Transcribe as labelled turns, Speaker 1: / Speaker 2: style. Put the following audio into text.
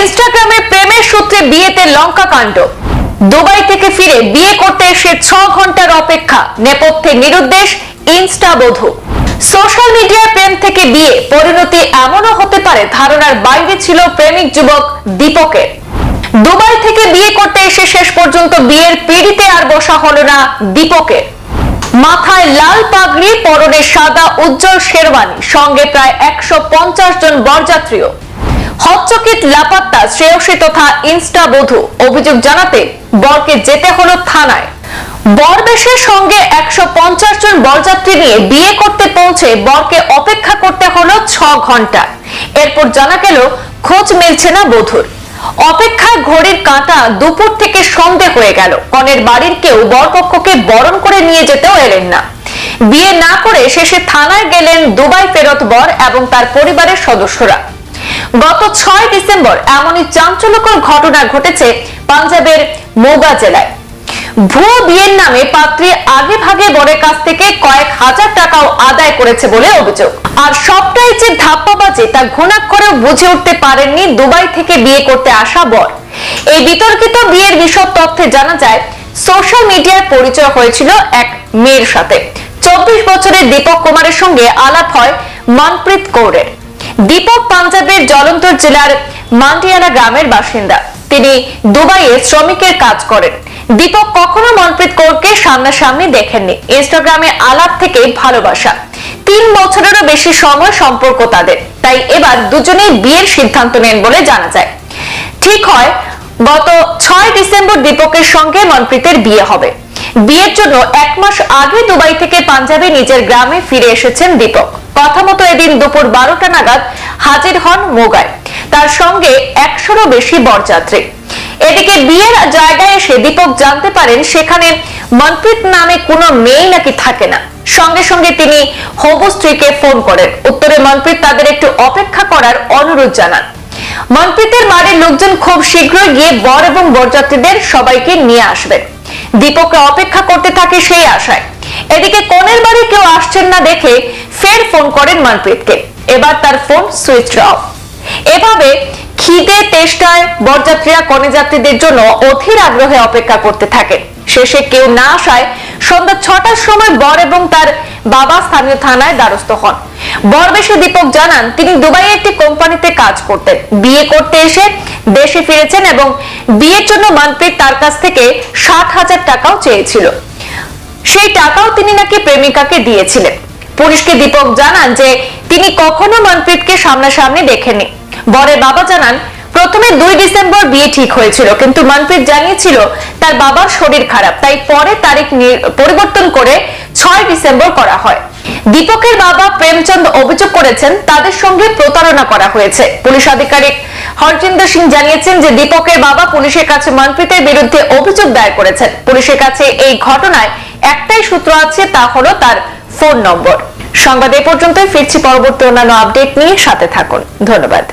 Speaker 1: ইনস্টাগ্রামে প্রেমের সূত্রে বিয়েতে লঙ্কা কাণ্ড। দুবাই থেকে ফিরে বিয়ে করতে এসে ছ ঘণ্টার অপেক্ষা নেপথ্যে নিরুদ্দেশ ইনস্টা বধূ সোশ্যাল মিডিয়ার প্রেম থেকে বিয়ে, পরিণতি এমনও হতে পারে ধারণার বাইরে ছিল প্রেমিক যুবক দীপকের। দুবাই থেকে বিয়ে করতে এসে শেষ পর্যন্ত বিয়ের পিড়িতে আর বসা হলো না দীপকের। মাথায় লাল পাগড়ি পরনে সাদা উজ্জ্বল শেরওয়ানি, সঙ্গে প্রায় একশো পঞ্চাশ জন বরযাত্রীও। হচ্চকিত লাপাত্তা শ্রেয়সী তথা ইনস্টা বধূ। অভিযোগ জানাতে বরকে যেতে হলো থানায়। বরবেশের সঙ্গে একশো পঞ্চাশ জন বরযাত্রী নিয়ে বিয়ে করতে পৌঁছে বরকে অপেক্ষা করতে হলো ছ ঘণ্টা। এরপর জানা গেল, খোঁজ মিলছে না বধূর। অপেক্ষায় ঘড়ির কাঁটা দুপুর থেকে সন্ধে হয়ে গেল। কনের বাড়ির কেউ বরপক্ষকে বরণ করে নিয়ে যেতেও এলেন না। বিয়ে না করে শেষে থানায় গেলেন দুবাই ফেরত বর এবং তার পরিবারের সদস্যরা। গত ছয় ডিসেম্বর এমনই চাঞ্চল্যকর ঘটনা ঘটেছে পাঞ্জাবের মোগা জেলায়। ভুয়ো বিয়ের নামে পাত্রী আগে ভাগে বরের কাছ থেকে কয়েক হাজার টাকাও আদায় করেছে বলে অভিযোগ। আর সবটাই যে ধাপ্পাবাজি তা ঘুণাক্ষরেও বুঝে উঠতে পারেননি দুবাই থেকে বিয়ে করতে আসা বর। এই বিতর্কিত বিয়ের বিশদ তথ্যে জানা যায়, সোশ্যাল মিডিয়ায় পরিচয় হয়েছিল এক মেয়ের সাথে। চব্বিশ বছরের দীপক কুমারের সঙ্গে আলাপ হয় মনপ্রীত কৌরের। দীপক পাঞ্জাবের জলন্তর জেলার মান্ডিয়ালা গ্রামের বাসিন্দা। তিনি দুবাইয়ে শ্রমিকের কাজ করেন। দীপক কখনো মনপ্রীত কৌরকে সামনাসামনি দেখেননি। ইনস্টাগ্রামে আলাপ থেকে ভালোবাসা। তিন বছরেরও বেশি সময় সম্পর্ক তাদের। তাই এবার দুজনেই বিয়ের সিদ্ধান্ত নেন বলে জানা যায়। ঠিক হয়, গত ছয় ডিসেম্বর দীপকের সঙ্গে মনপ্রীতের বিয়ে হবে। বিয়ের জন্য এক মাস আগে দুবাই থেকে পাঞ্জাবে নিজের গ্রামে ফিরে এসেছেন দীপক। কথা মতো এদিন দুপুর বারোটা নাগাদ হাজির হন মোগায়। তার সঙ্গে একশোরও বেশি বরযাত্রী। এদিকে বিয়ের জায়গায় এসে দীপক জানতে পারেন সেখানে মনপ্রীত নামে কোনো মেয়ে নাকি থাকে না। সঙ্গে সঙ্গে তিনি হবু স্ত্রীকে ফোন করেন। উত্তরে মনপ্রীত তাদের একটু অপেক্ষা করার অনুরোধ জানান। মনপ্রীতের বাড়ির লোকজন খুব শীঘ্রই গিয়ে বর এবং বরযাত্রীদের সবাইকে নিয়ে আসবেন। দীপককে অপেক্ষা করতে থাকে সেই আশায়। এদিকে কনের বাড়ি কেউ আসছেন না দেখে ফের ফোন করেন মনপ্রীতকে। এবার তার ফোন সুইচ অফ। এভাবে খিদে তেষ্টায় বরযাত্রীরা কনে যাত্রীদের জন্য অধীর আগ্রহে অপেক্ষা করতে থাকে। শেষে কেউ না আসায় সন্ধ্যা ছটার সময় বর এবং তার বাবা স্থানীয় থানায় দ্বারস্থ হন। বরবেশে দীপক জানান, তিনি দুবাইয়ে একটি কোম্পানিতে কাজ করতেন। বিয়ে করতে এসে দেশে ফিরেছেন এবং বিয়ের জন্য মনপ্রীত তার কাছ থেকে ষাট হাজার টাকাও চেয়েছিল। সেই টাকাও তিনি নাকি প্রেমিকাকে দিয়েছিলেন। পুলিশকে দীপক জানান যে, তিনি কখনো মনপ্রীতকে সামনাসামনি দেখেননি। বরের বাবা জানান, প্রথমে দুই ডিসেম্বর বিয়ে ঠিক হয়েছিল, কিন্তু মনপ্রীত জানিয়েছিল তার বাবার শরীর খারাপ, তাই পরে তারিখ পরিবর্তন করে ছয় ডিসেম্বর করা হয়। দীপকের বাবা প্রেমচন্দ অভিযোগ করেছেন, তাদের সঙ্গে প্রতারণা করা হয়েছে। পুলিশ আধিকারিক হরজিন্দর সিং জানিয়েছেন যে, দীপকের বাবা পুলিশের কাছে মনপ্রীতের বিরুদ্ধে অভিযোগ দায়ের করেছেন। পুলিশের কাছে এই ঘটনায় একটাই সূত্র আছে, তা হলো তার ফোন নম্বর। সংবাদ এ পর্যন্তই, ফিরছি পরবর্তী অন্যান্য আপডেট নিয়ে সাথে থাকুন। ধন্যবাদ।